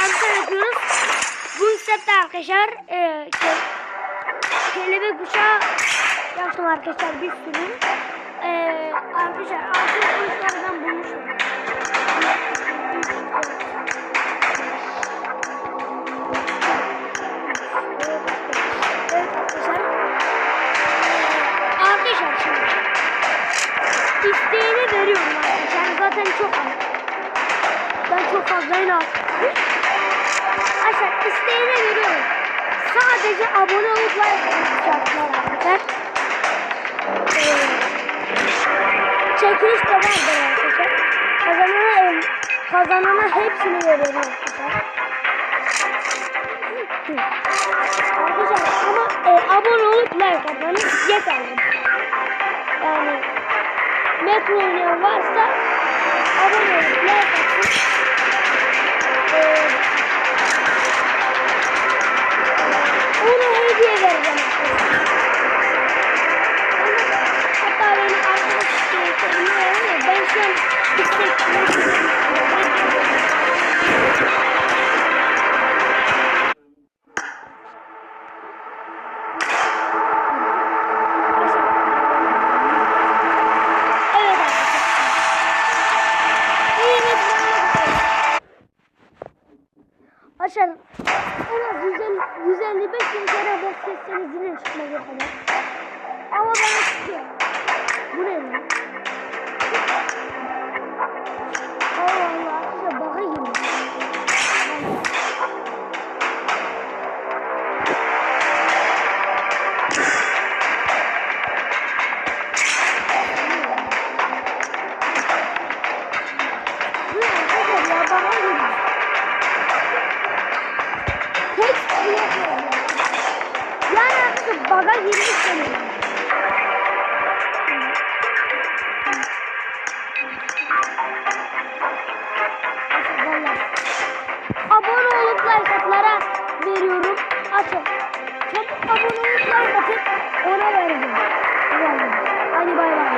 transfer yapıyoruz. Bu sette arkadaşlar e, ke, kelebek uçağı yaptım arkadaşlar bir sürü. E, arkadaşlar altın kılıçlardan bulmuşum. Evet arkadaşlar. Arkadaşlar şimdi isteğini veriyorum arkadaşlar. Zaten çok az. Ben çok fazla yine Arkadaşlar isteğini veriyorum. Sadece abone olup like yapacaklar arkadaşlar. Çekiliş de vardır arkadaşlar. Kazanana, kazanana hepsini veriyorum arkadaşlar. Arkadaşlar ama e, abone olup like atmanız yeterli. Yani metro varsa abone olup like hediye vereceğim. Hatta benim arkadaşlarım ben şu an Arkadaşlar en az 150, 155 bin kere boş kesseniz yine çıkmaz o kadar. Ama bana çıkıyor. Bu ne lan? Allah Allah arkadaşlar baka girmiş. Arkadaşlar ya baka girmiş. Yani artık baga girmiş benim. Abone olup like atlara veriyorum. Açın. Çabuk abone olup like atıp ona vereceğim. Hadi bay bay.